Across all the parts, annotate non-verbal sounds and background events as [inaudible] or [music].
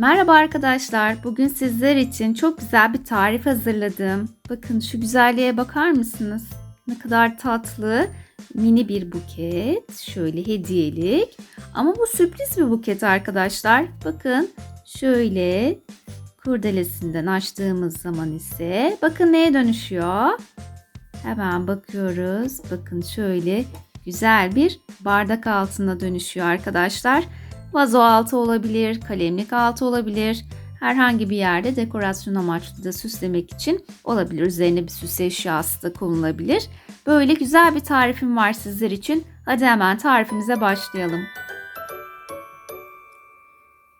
Merhaba arkadaşlar. Bugün sizler için çok güzel bir tarif hazırladım. Bakın şu güzelliğe bakar mısınız? Ne kadar tatlı. Mini bir buket. Şöyle hediyelik. Ama bu sürpriz bir buket arkadaşlar. Bakın şöyle kurdelesinden açtığımız zaman ise bakın neye dönüşüyor? Hemen bakıyoruz. Bakın şöyle güzel bir bardak altına dönüşüyor arkadaşlar. Vazo altı olabilir, kalemlik altı olabilir. Herhangi bir yerde dekorasyon amaçlı da süslemek için olabilir. Üzerine bir süs eşyası da konulabilir. Böyle güzel bir tarifim var sizler için. Hadi hemen tarifimize başlayalım.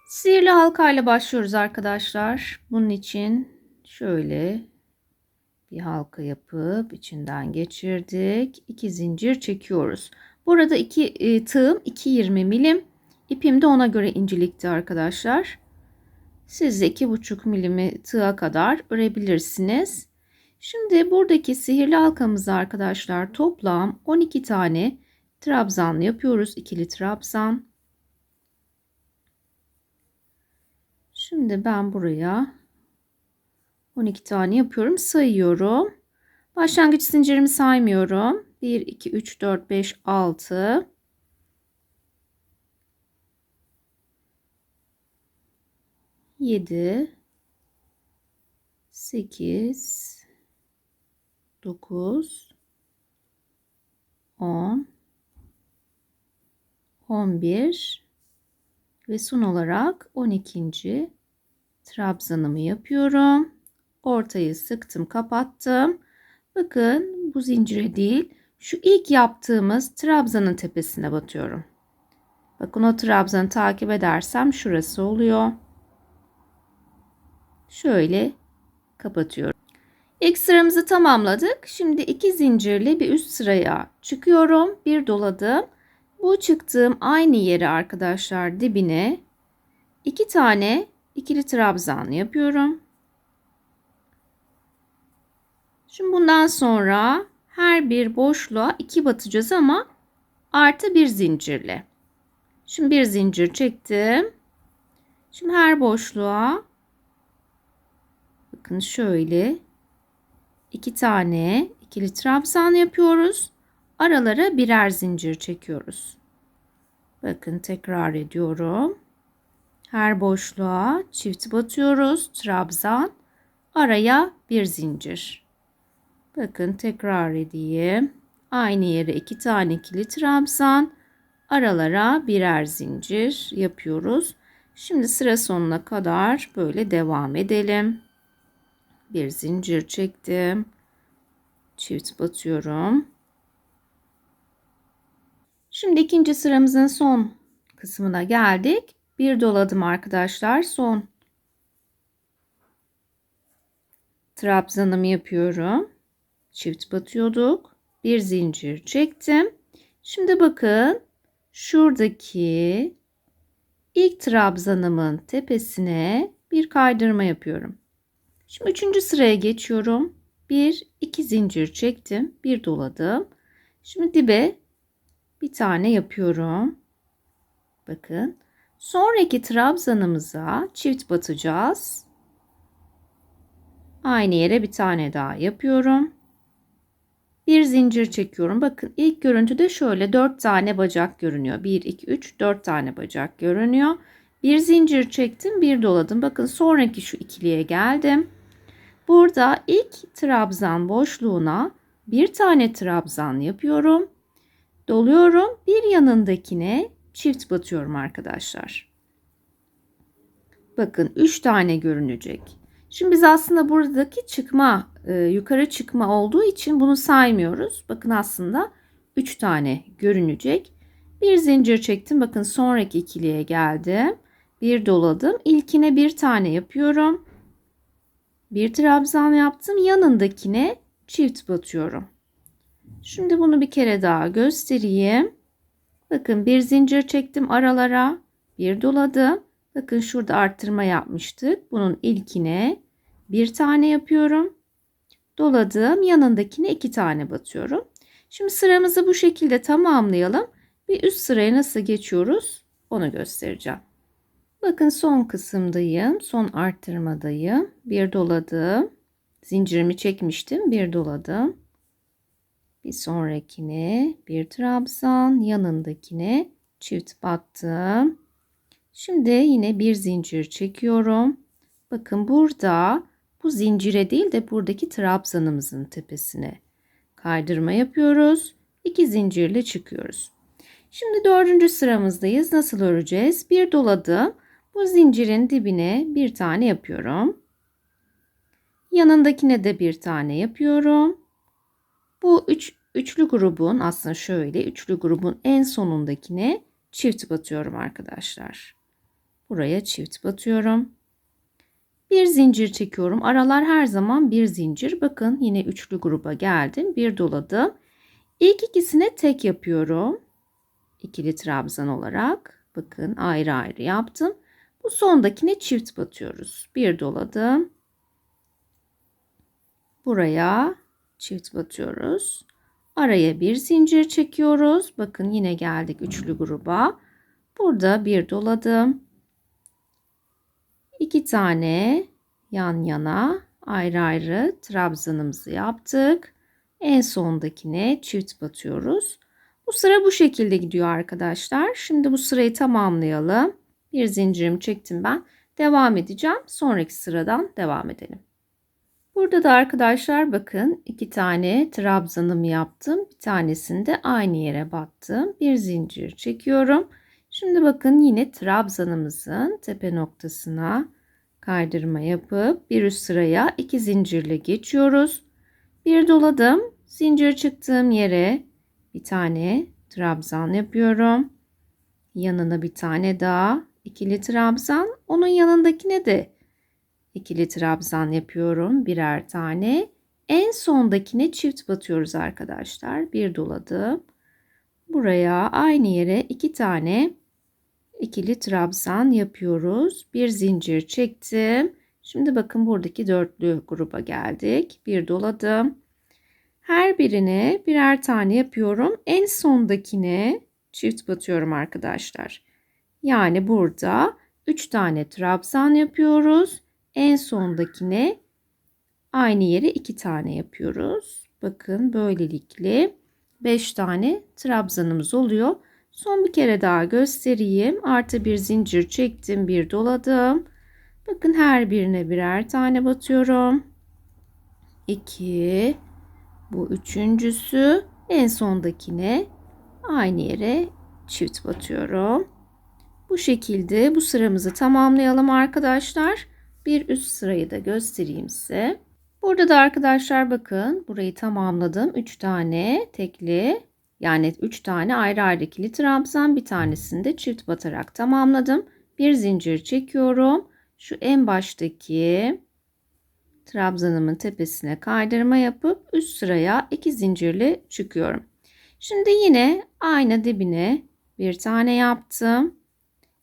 Sihirli halkayla başlıyoruz arkadaşlar. Bunun için şöyle bir halka yapıp içinden geçirdik. İki zincir çekiyoruz. Burada iki e, tığım 2.20 milim. İpim de ona göre incelikti arkadaşlar. Siz de 2,5 milimi tığa kadar örebilirsiniz. Şimdi buradaki sihirli halkamızı arkadaşlar toplam 12 tane trabzanlı yapıyoruz. ikili trabzan. Şimdi ben buraya 12 tane yapıyorum. Sayıyorum. Başlangıç zincirimi saymıyorum. 1, 2, 3, 4, 5, 6. 7 8 9 10 11 ve son olarak 12. trabzanımı yapıyorum. Ortayı sıktım, kapattım. Bakın bu zincire değil, şu ilk yaptığımız trabzanın tepesine batıyorum. Bakın o trabzanı takip edersem şurası oluyor şöyle kapatıyorum. İlk sıramızı tamamladık. Şimdi iki zincirli bir üst sıraya çıkıyorum. Bir doladım. Bu çıktığım aynı yere arkadaşlar dibine iki tane ikili trabzan yapıyorum. Şimdi bundan sonra her bir boşluğa iki batacağız ama artı bir zincirle. Şimdi bir zincir çektim. Şimdi her boşluğa Bakın şöyle iki tane ikili trabzan yapıyoruz. Aralara birer zincir çekiyoruz. Bakın tekrar ediyorum. Her boşluğa çift batıyoruz. Trabzan. Araya bir zincir. Bakın tekrar edeyim. Aynı yere iki tane ikili trabzan. Aralara birer zincir yapıyoruz. Şimdi sıra sonuna kadar böyle devam edelim bir zincir çektim. Çift batıyorum. Şimdi ikinci sıramızın son kısmına geldik. Bir doladım arkadaşlar. Son trabzanımı yapıyorum. Çift batıyorduk. Bir zincir çektim. Şimdi bakın şuradaki ilk trabzanımın tepesine bir kaydırma yapıyorum. Şimdi üçüncü sıraya geçiyorum. Bir, iki zincir çektim. Bir doladım. Şimdi dibe bir tane yapıyorum. Bakın. Sonraki trabzanımıza çift batacağız. Aynı yere bir tane daha yapıyorum. Bir zincir çekiyorum. Bakın ilk görüntüde şöyle 4 tane bacak görünüyor. 1, 2, 3, 4 tane bacak görünüyor. Bir zincir çektim, bir doladım. Bakın sonraki şu ikiliye geldim. Burada ilk trabzan boşluğuna bir tane trabzan yapıyorum. Doluyorum. Bir yanındakine çift batıyorum arkadaşlar. Bakın 3 tane görünecek. Şimdi biz aslında buradaki çıkma, e, yukarı çıkma olduğu için bunu saymıyoruz. Bakın aslında 3 tane görünecek. Bir zincir çektim. Bakın sonraki ikiliye geldim. Bir doladım. İlkine bir tane yapıyorum. Bir trabzan yaptım. Yanındakine çift batıyorum. Şimdi bunu bir kere daha göstereyim. Bakın bir zincir çektim aralara. Bir doladım. Bakın şurada arttırma yapmıştık. Bunun ilkine bir tane yapıyorum. Doladım. Yanındakine iki tane batıyorum. Şimdi sıramızı bu şekilde tamamlayalım. Bir üst sıraya nasıl geçiyoruz onu göstereceğim. Bakın son kısımdayım. Son arttırmadayım. Bir doladım. Zincirimi çekmiştim. Bir doladım. Bir sonrakine bir trabzan. Yanındakine çift battım. Şimdi yine bir zincir çekiyorum. Bakın burada bu zincire değil de buradaki trabzanımızın tepesine kaydırma yapıyoruz. İki zincirle çıkıyoruz. Şimdi dördüncü sıramızdayız. Nasıl öreceğiz? Bir doladım. Bu zincirin dibine bir tane yapıyorum. Yanındakine de bir tane yapıyorum. Bu üç, üçlü grubun aslında şöyle üçlü grubun en sonundakine çift batıyorum arkadaşlar. Buraya çift batıyorum. Bir zincir çekiyorum. Aralar her zaman bir zincir. Bakın yine üçlü gruba geldim. Bir doladım. İlk ikisine tek yapıyorum. İkili trabzan olarak. Bakın ayrı ayrı yaptım. Bu sondakine çift batıyoruz. Bir doladım. Buraya çift batıyoruz. Araya bir zincir çekiyoruz. Bakın yine geldik üçlü gruba. Burada bir doladım. İki tane yan yana ayrı ayrı trabzanımızı yaptık. En sondakine çift batıyoruz. Bu sıra bu şekilde gidiyor arkadaşlar. Şimdi bu sırayı tamamlayalım. Bir zincirimi çektim ben. Devam edeceğim. Sonraki sıradan devam edelim. Burada da arkadaşlar bakın iki tane trabzanımı yaptım. Bir tanesini de aynı yere battım. Bir zincir çekiyorum. Şimdi bakın yine trabzanımızın tepe noktasına kaydırma yapıp bir üst sıraya iki zincirle geçiyoruz. Bir doladım. Zincir çıktığım yere bir tane trabzan yapıyorum. Yanına bir tane daha ikili trabzan. Onun yanındakine de ikili trabzan yapıyorum. Birer tane. En sondakine çift batıyoruz arkadaşlar. Bir doladım. Buraya aynı yere iki tane ikili trabzan yapıyoruz. Bir zincir çektim. Şimdi bakın buradaki dörtlü gruba geldik. Bir doladım. Her birine birer tane yapıyorum. En sondakine çift batıyorum arkadaşlar. Yani burada 3 tane trabzan yapıyoruz. En sondakine aynı yere 2 tane yapıyoruz. Bakın böylelikle 5 tane trabzanımız oluyor. Son bir kere daha göstereyim. Artı bir zincir çektim, bir doladım. Bakın her birine birer tane batıyorum. 2 bu üçüncüsü en sondakine aynı yere çift batıyorum. Bu şekilde bu sıramızı tamamlayalım arkadaşlar. Bir üst sırayı da göstereyim size. Burada da arkadaşlar bakın burayı tamamladım. 3 tane tekli yani 3 tane ayrı ayrı ikili trabzan bir tanesini de çift batarak tamamladım. Bir zincir çekiyorum. Şu en baştaki trabzanımın tepesine kaydırma yapıp üst sıraya iki zincirle çıkıyorum. Şimdi yine aynı dibine bir tane yaptım.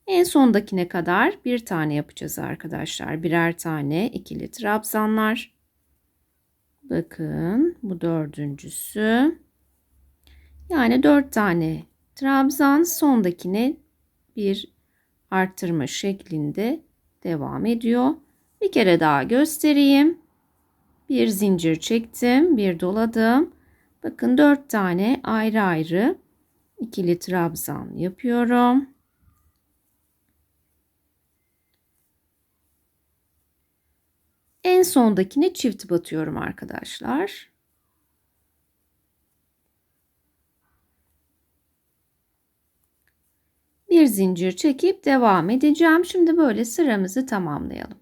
En sondakine kadar bir tane yapacağız arkadaşlar. Birer tane ikili trabzanlar. Bakın bu dördüncüsü. Yani dört tane trabzan sondakine bir arttırma şeklinde devam ediyor. Bir kere daha göstereyim. Bir zincir çektim, bir doladım. Bakın dört tane ayrı ayrı ikili trabzan yapıyorum. En sondakine çift batıyorum arkadaşlar. Bir zincir çekip devam edeceğim. Şimdi böyle sıramızı tamamlayalım.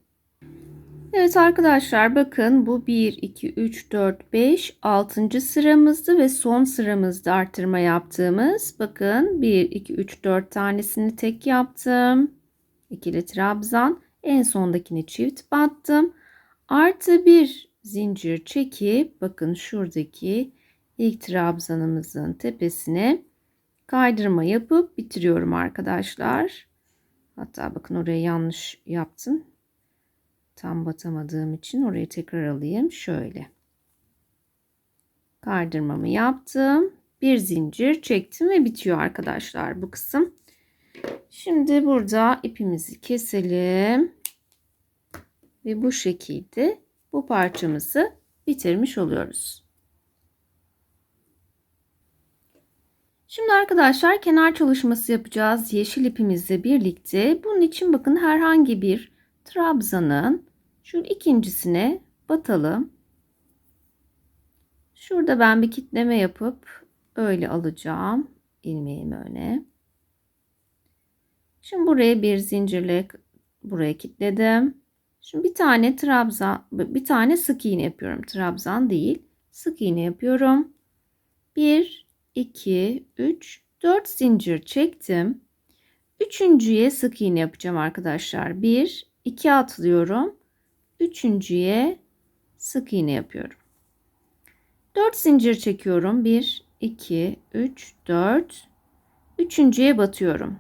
Evet arkadaşlar bakın bu 1, 2, 3, 4, 5, 6. sıramızdı ve son sıramızda arttırma yaptığımız. Bakın 1, 2, 3, 4 tanesini tek yaptım. İkili trabzan. En sondakini çift battım. Artı bir zincir çekip bakın şuradaki ilk trabzanımızın tepesine kaydırma yapıp bitiriyorum arkadaşlar. Hatta bakın oraya yanlış yaptım. Tam batamadığım için orayı tekrar alayım. Şöyle. Kaydırmamı yaptım. Bir zincir çektim ve bitiyor arkadaşlar bu kısım. Şimdi burada ipimizi keselim. Ve bu şekilde bu parçamızı bitirmiş oluyoruz. Şimdi arkadaşlar kenar çalışması yapacağız yeşil ipimizle birlikte. Bunun için bakın herhangi bir trabzanın şu ikincisine batalım. Şurada ben bir kitleme yapıp öyle alacağım ilmeğimi öne. Şimdi buraya bir zincirle buraya kilitledim. Şimdi bir tane trabzan bir tane sık iğne yapıyorum. Trabzan değil. Sık iğne yapıyorum. 1 2 3 4 zincir çektim. Üçüncüye sık iğne yapacağım arkadaşlar. 1 2 atlıyorum. Üçüncüye sık iğne yapıyorum. 4 zincir çekiyorum. 1 2 3 4 Üçüncüye batıyorum.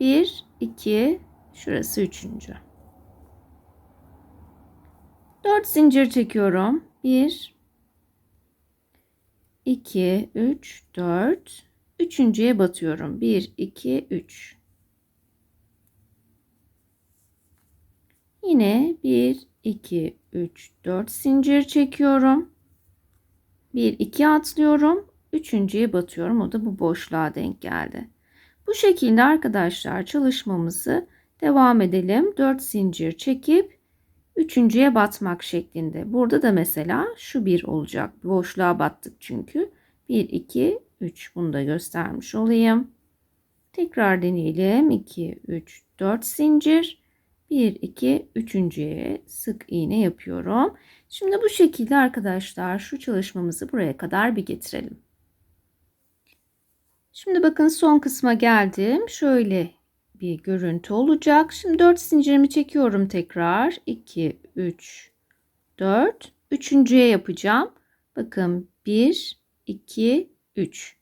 1 2 şurası üçüncü. 4 zincir çekiyorum. 1 2 3 4 üçüncüye batıyorum. 1 2 3 Yine 1 2 3 4 zincir çekiyorum. 1 2 atlıyorum. Üçüncüye batıyorum. O da bu boşluğa denk geldi. Bu şekilde arkadaşlar çalışmamızı devam edelim. 4 zincir çekip üçüncüye batmak şeklinde. Burada da mesela şu bir olacak. Boşluğa battık çünkü. 1, 2, 3. Bunu da göstermiş olayım. Tekrar deneyelim. 2, 3, 4 zincir. 1, 2, üçüncüye sık iğne yapıyorum. Şimdi bu şekilde arkadaşlar şu çalışmamızı buraya kadar bir getirelim. Şimdi bakın son kısma geldim. Şöyle bir görüntü olacak. Şimdi 4 zincirimi çekiyorum tekrar. 2, 3, 4. Üçüncüye yapacağım. Bakın 1, 2, 3.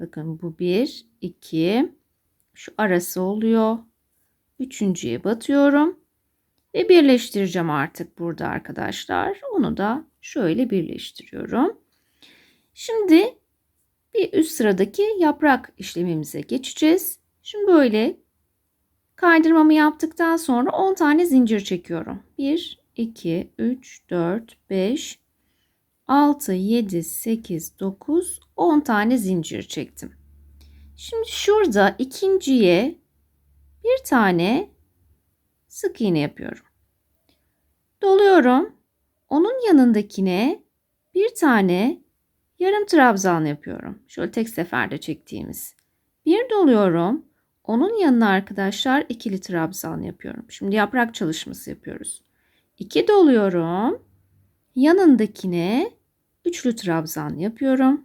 Bakın bu 1, 2. Şu arası oluyor. Üçüncüye batıyorum. Ve birleştireceğim artık burada arkadaşlar. Onu da şöyle birleştiriyorum. Şimdi bir üst sıradaki yaprak işlemimize geçeceğiz. Şimdi böyle kaydırmamı yaptıktan sonra 10 tane zincir çekiyorum. 1, 2, 3, 4, 5, 6, 7, 8, 9, 10 tane zincir çektim. Şimdi şurada ikinciye bir tane sık iğne yapıyorum. Doluyorum. Onun yanındakine bir tane yarım trabzan yapıyorum. Şöyle tek seferde çektiğimiz. Bir doluyorum. Onun yanına arkadaşlar ikili trabzan yapıyorum. Şimdi yaprak çalışması yapıyoruz. İki doluyorum. Yanındakine üçlü trabzan yapıyorum.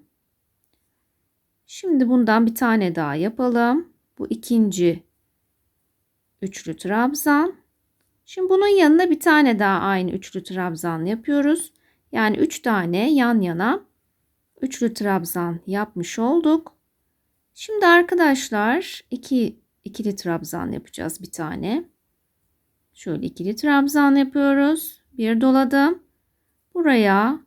Şimdi bundan bir tane daha yapalım. Bu ikinci üçlü trabzan. Şimdi bunun yanına bir tane daha aynı üçlü trabzan yapıyoruz. Yani üç tane yan yana üçlü trabzan yapmış olduk. Şimdi arkadaşlar iki ikili trabzan yapacağız bir tane. Şöyle ikili trabzan yapıyoruz. Bir doladım. Buraya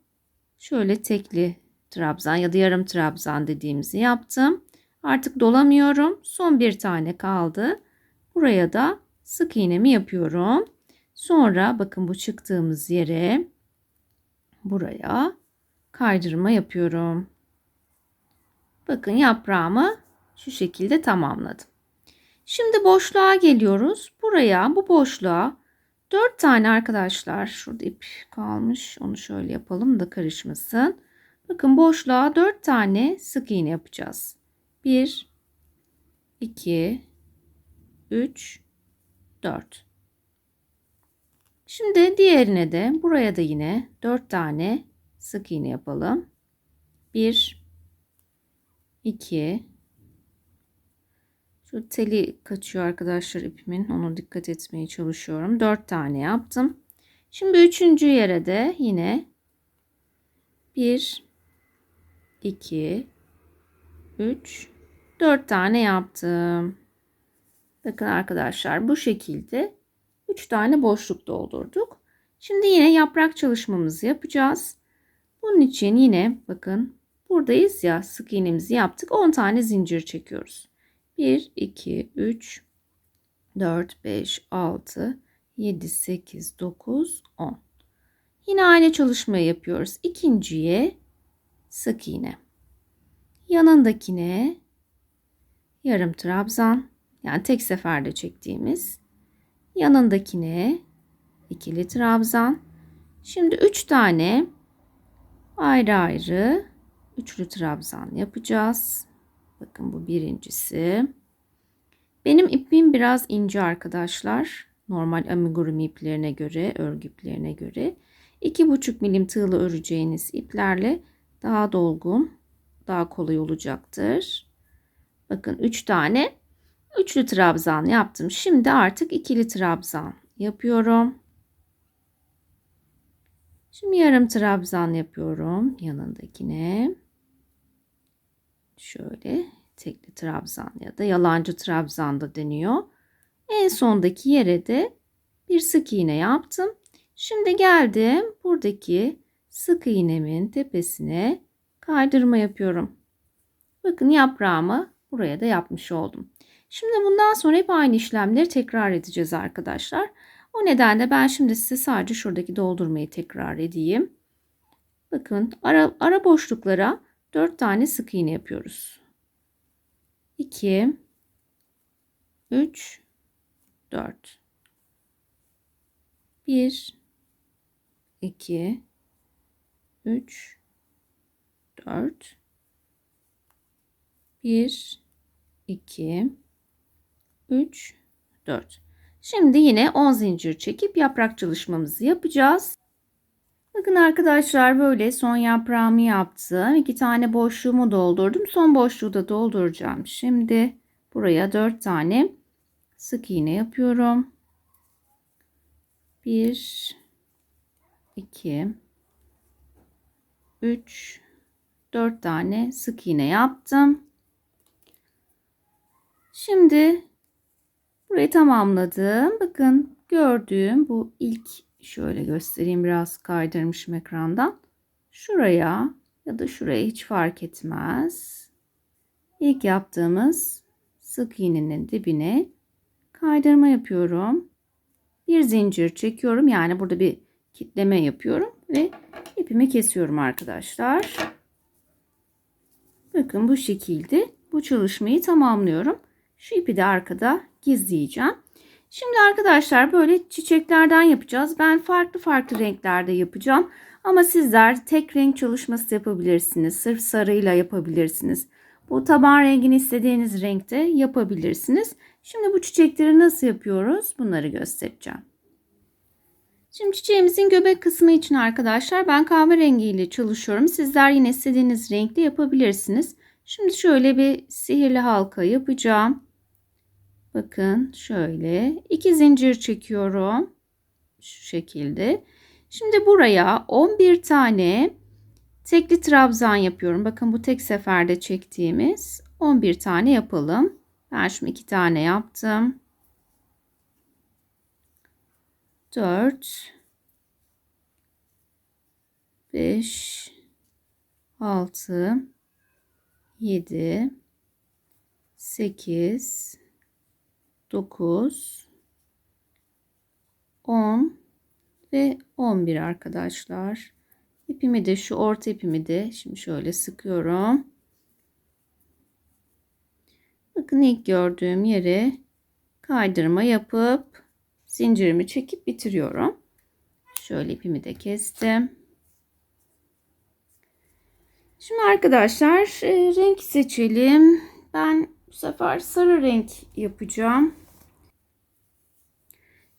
şöyle tekli trabzan ya da yarım trabzan dediğimizi yaptım. Artık dolamıyorum. Son bir tane kaldı. Buraya da sık iğnemi yapıyorum. Sonra bakın bu çıktığımız yere buraya kaydırma yapıyorum. Bakın yaprağımı şu şekilde tamamladım. Şimdi boşluğa geliyoruz. Buraya bu boşluğa 4 tane arkadaşlar şurada ip kalmış. Onu şöyle yapalım da karışmasın. Bakın boşluğa 4 tane sık iğne yapacağız. 1 2 3 4 Şimdi diğerine de buraya da yine 4 tane sık iğne yapalım. 1 2 Şu teli kaçıyor arkadaşlar ipimin. Onu dikkat etmeye çalışıyorum. 4 tane yaptım. Şimdi üçüncü yere de yine 1 2 3 4 tane yaptım. Bakın arkadaşlar bu şekilde 3 tane boşluk doldurduk. Şimdi yine yaprak çalışmamızı yapacağız. Bunun için yine bakın buradayız ya sık iğnemizi yaptık. 10 tane zincir çekiyoruz. 1, 2, 3, 4, 5, 6, 7, 8, 9, 10. Yine aynı çalışmayı yapıyoruz. İkinciye sık iğne. Yanındakine yarım trabzan yani tek seferde çektiğimiz yanındakine ikili trabzan. Şimdi 3 tane ayrı ayrı üçlü trabzan yapacağız. Bakın bu birincisi. Benim ipim biraz ince arkadaşlar. Normal amigurumi iplerine göre, örgü iplerine göre. 2,5 milim tığla öreceğiniz iplerle daha dolgun, daha kolay olacaktır. Bakın 3 tane üçlü trabzan yaptım. Şimdi artık ikili trabzan yapıyorum. Şimdi yarım trabzan yapıyorum yanındakine. Şöyle tekli trabzan ya da yalancı trabzan da deniyor. En sondaki yere de bir sık iğne yaptım. Şimdi geldim buradaki sık iğnemin tepesine kaydırma yapıyorum. Bakın yaprağımı buraya da yapmış oldum. Şimdi bundan sonra hep aynı işlemleri tekrar edeceğiz arkadaşlar. O nedenle ben şimdi size sadece şuradaki doldurmayı tekrar edeyim. Bakın ara, ara boşluklara 4 tane sık iğne yapıyoruz. 2 3 4 1 2 3 4 1 2 3 4 Şimdi yine 10 zincir çekip yaprak çalışmamızı yapacağız. Bakın arkadaşlar böyle son yaprağımı yaptım. İki tane boşluğumu doldurdum. Son boşluğu da dolduracağım. Şimdi buraya 4 tane sık iğne yapıyorum. 1 2 3 4 tane sık iğne yaptım. Şimdi burayı tamamladım. Bakın gördüğüm bu ilk şöyle göstereyim biraz kaydırmışım ekrandan. Şuraya ya da şuraya hiç fark etmez. İlk yaptığımız sık iğnenin dibine kaydırma yapıyorum. Bir zincir çekiyorum. Yani burada bir kitleme yapıyorum ve ipimi kesiyorum arkadaşlar. Bakın bu şekilde bu çalışmayı tamamlıyorum. Şu ipi de arkada gizleyeceğim. Şimdi arkadaşlar böyle çiçeklerden yapacağız. Ben farklı farklı renklerde yapacağım. Ama sizler tek renk çalışması yapabilirsiniz. Sırf sarıyla yapabilirsiniz. Bu taban rengini istediğiniz renkte yapabilirsiniz. Şimdi bu çiçekleri nasıl yapıyoruz? Bunları göstereceğim. Şimdi çiçeğimizin göbek kısmı için arkadaşlar ben kahverengi ile çalışıyorum. Sizler yine istediğiniz renkte yapabilirsiniz. Şimdi şöyle bir sihirli halka yapacağım. Bakın şöyle iki zincir çekiyorum. Şu şekilde. Şimdi buraya 11 tane tekli trabzan yapıyorum. Bakın bu tek seferde çektiğimiz 11 tane yapalım. Ben şimdi iki tane yaptım. 4 5 6 7 8 9 10 ve 11 arkadaşlar. İpimi de şu orta ipimi de şimdi şöyle sıkıyorum. Bakın ilk gördüğüm yere kaydırma yapıp zincirimi çekip bitiriyorum. Şöyle ipimi de kestim. Şimdi arkadaşlar e, renk seçelim. Ben bu sefer sarı renk yapacağım.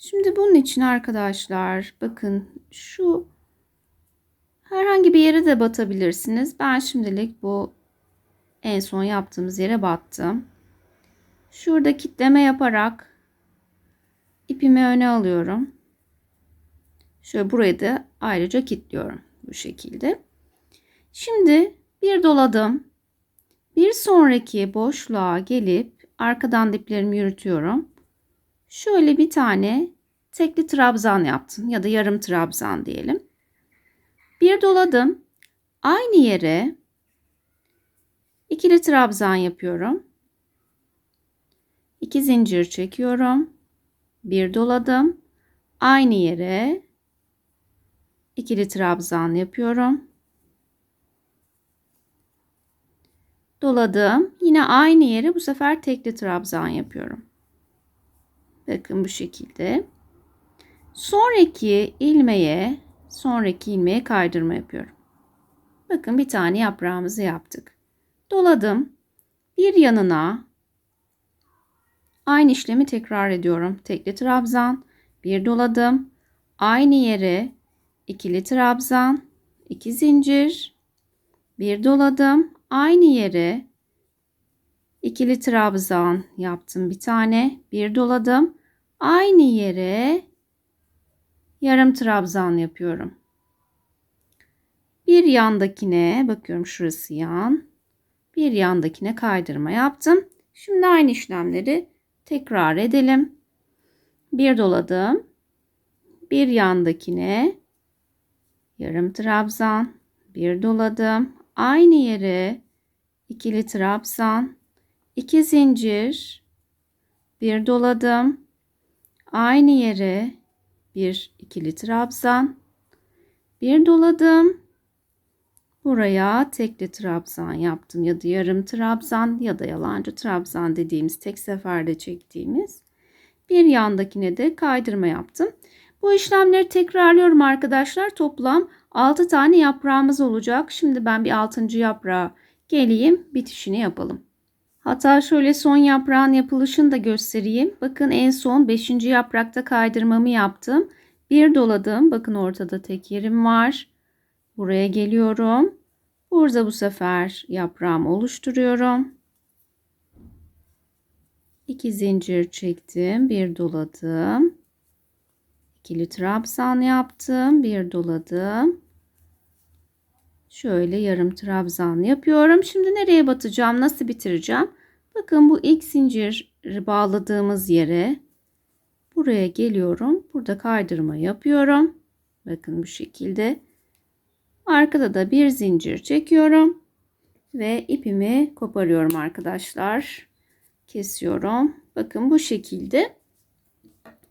Şimdi bunun için arkadaşlar bakın şu herhangi bir yere de batabilirsiniz. Ben şimdilik bu en son yaptığımız yere battım. Şurada kitleme yaparak ipimi öne alıyorum. Şöyle burayı da ayrıca kilitliyorum bu şekilde. Şimdi bir doladım. Bir sonraki boşluğa gelip arkadan diplerimi yürütüyorum. Şöyle bir tane tekli trabzan yaptım ya da yarım trabzan diyelim. Bir doladım. Aynı yere ikili trabzan yapıyorum. 2 zincir çekiyorum. Bir doladım. Aynı yere ikili trabzan yapıyorum. Doladım. Yine aynı yere bu sefer tekli trabzan yapıyorum. Bakın bu şekilde. Sonraki ilmeğe, sonraki ilmeğe kaydırma yapıyorum. Bakın bir tane yaprağımızı yaptık. Doladım. Bir yanına aynı işlemi tekrar ediyorum. Tekli trabzan, bir doladım. Aynı yere ikili trabzan, iki zincir, bir doladım. Aynı yere ikili trabzan yaptım bir tane, bir doladım. Aynı yere yarım trabzan yapıyorum. Bir yandakine bakıyorum şurası yan. Bir yandakine kaydırma yaptım. Şimdi aynı işlemleri tekrar edelim. Bir doladım. Bir yandakine yarım trabzan, bir doladım. Aynı yere ikili trabzan, iki zincir, bir doladım. Aynı yere bir ikili trabzan, bir doladım. Buraya tekli trabzan yaptım ya da yarım trabzan ya da yalancı trabzan dediğimiz tek seferde çektiğimiz bir yandakine de kaydırma yaptım. Bu işlemleri tekrarlıyorum arkadaşlar. Toplam 6 tane yaprağımız olacak. Şimdi ben bir 6. yaprağa geleyim bitişini yapalım. Hatta şöyle son yaprağın yapılışını da göstereyim. Bakın en son 5. yaprakta kaydırmamı yaptım. Bir doladım. Bakın ortada tek yerim var. Buraya geliyorum. Burada bu sefer yaprağımı oluşturuyorum. 2 zincir çektim. Bir doladım. İkili trabzan yaptım. Bir doladım. Şöyle yarım trabzan yapıyorum. Şimdi nereye batacağım? Nasıl bitireceğim? Bakın bu ilk zincir bağladığımız yere buraya geliyorum. Burada kaydırma yapıyorum. Bakın bu şekilde. Arkada da bir zincir çekiyorum ve ipimi koparıyorum arkadaşlar. Kesiyorum. Bakın bu şekilde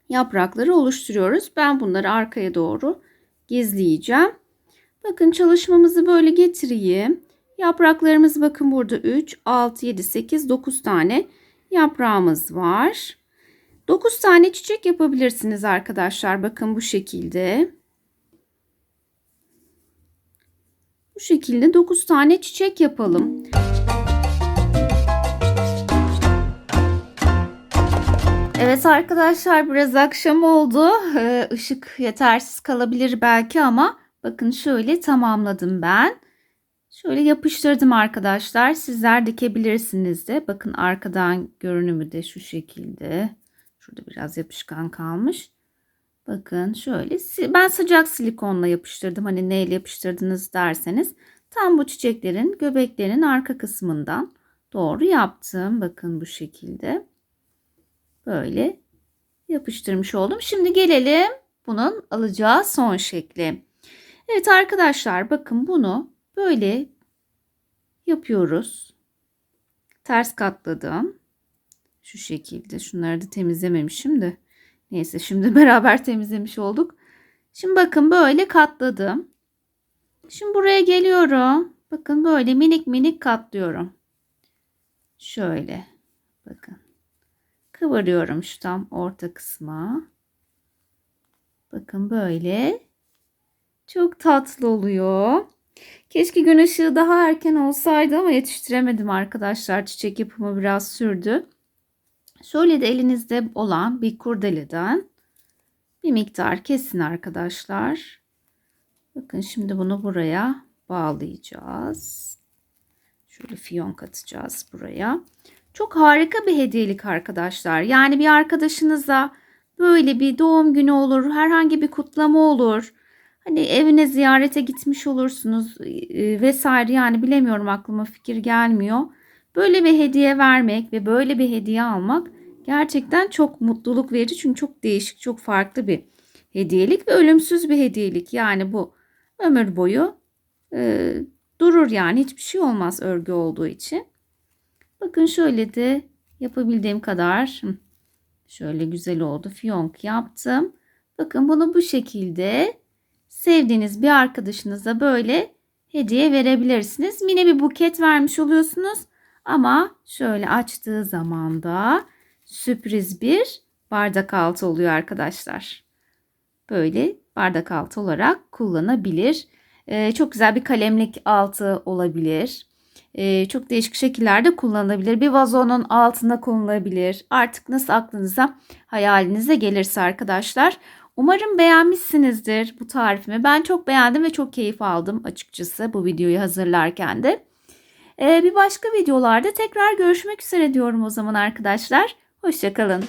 yaprakları oluşturuyoruz. Ben bunları arkaya doğru gizleyeceğim. Bakın çalışmamızı böyle getireyim. Yapraklarımız bakın burada 3, 6, 7, 8, 9 tane yaprağımız var. 9 tane çiçek yapabilirsiniz arkadaşlar. Bakın bu şekilde. Bu şekilde 9 tane çiçek yapalım. Evet arkadaşlar biraz akşam oldu. Işık yetersiz kalabilir belki ama bakın şöyle tamamladım ben. Şöyle yapıştırdım arkadaşlar. Sizler dikebilirsiniz de. Bakın arkadan görünümü de şu şekilde. Şurada biraz yapışkan kalmış. Bakın şöyle ben sıcak silikonla yapıştırdım. Hani neyle yapıştırdınız derseniz tam bu çiçeklerin göbeklerinin arka kısmından doğru yaptım. Bakın bu şekilde. Böyle yapıştırmış oldum. Şimdi gelelim bunun alacağı son şekli. Evet arkadaşlar bakın bunu böyle yapıyoruz. Ters katladım. Şu şekilde. Şunları da temizlememişim de. Neyse şimdi [laughs] beraber temizlemiş olduk. Şimdi bakın böyle katladım. Şimdi buraya geliyorum. Bakın böyle minik minik katlıyorum. Şöyle. Bakın. Kıvırıyorum şu tam orta kısma. Bakın böyle. Çok tatlı oluyor. Keşke gün ışığı daha erken olsaydı ama yetiştiremedim arkadaşlar. Çiçek yapımı biraz sürdü. Şöyle de elinizde olan bir kurdeleden bir miktar kesin arkadaşlar. Bakın şimdi bunu buraya bağlayacağız. Şöyle fiyon katacağız buraya. Çok harika bir hediyelik arkadaşlar. Yani bir arkadaşınıza böyle bir doğum günü olur, herhangi bir kutlama olur. Hani evine ziyarete gitmiş olursunuz e, vesaire yani bilemiyorum aklıma fikir gelmiyor. Böyle bir hediye vermek ve böyle bir hediye almak gerçekten çok mutluluk verici. Çünkü çok değişik, çok farklı bir hediyelik ve ölümsüz bir hediyelik. Yani bu ömür boyu e, durur yani hiçbir şey olmaz örgü olduğu için. Bakın şöyle de Yapabildiğim kadar şöyle güzel oldu. Fiyonk yaptım. Bakın bunu bu şekilde sevdiğiniz bir arkadaşınıza böyle hediye verebilirsiniz. Mini bir buket vermiş oluyorsunuz. Ama şöyle açtığı zaman da sürpriz bir bardak altı oluyor arkadaşlar. Böyle bardak altı olarak kullanabilir. Ee, çok güzel bir kalemlik altı olabilir. Ee, çok değişik şekillerde kullanılabilir. Bir vazonun altında konulabilir. Artık nasıl aklınıza hayalinize gelirse arkadaşlar. Umarım beğenmişsinizdir bu tarifimi. Ben çok beğendim ve çok keyif aldım açıkçası bu videoyu hazırlarken de. Ee, bir başka videolarda tekrar görüşmek üzere diyorum o zaman arkadaşlar. Hoşçakalın.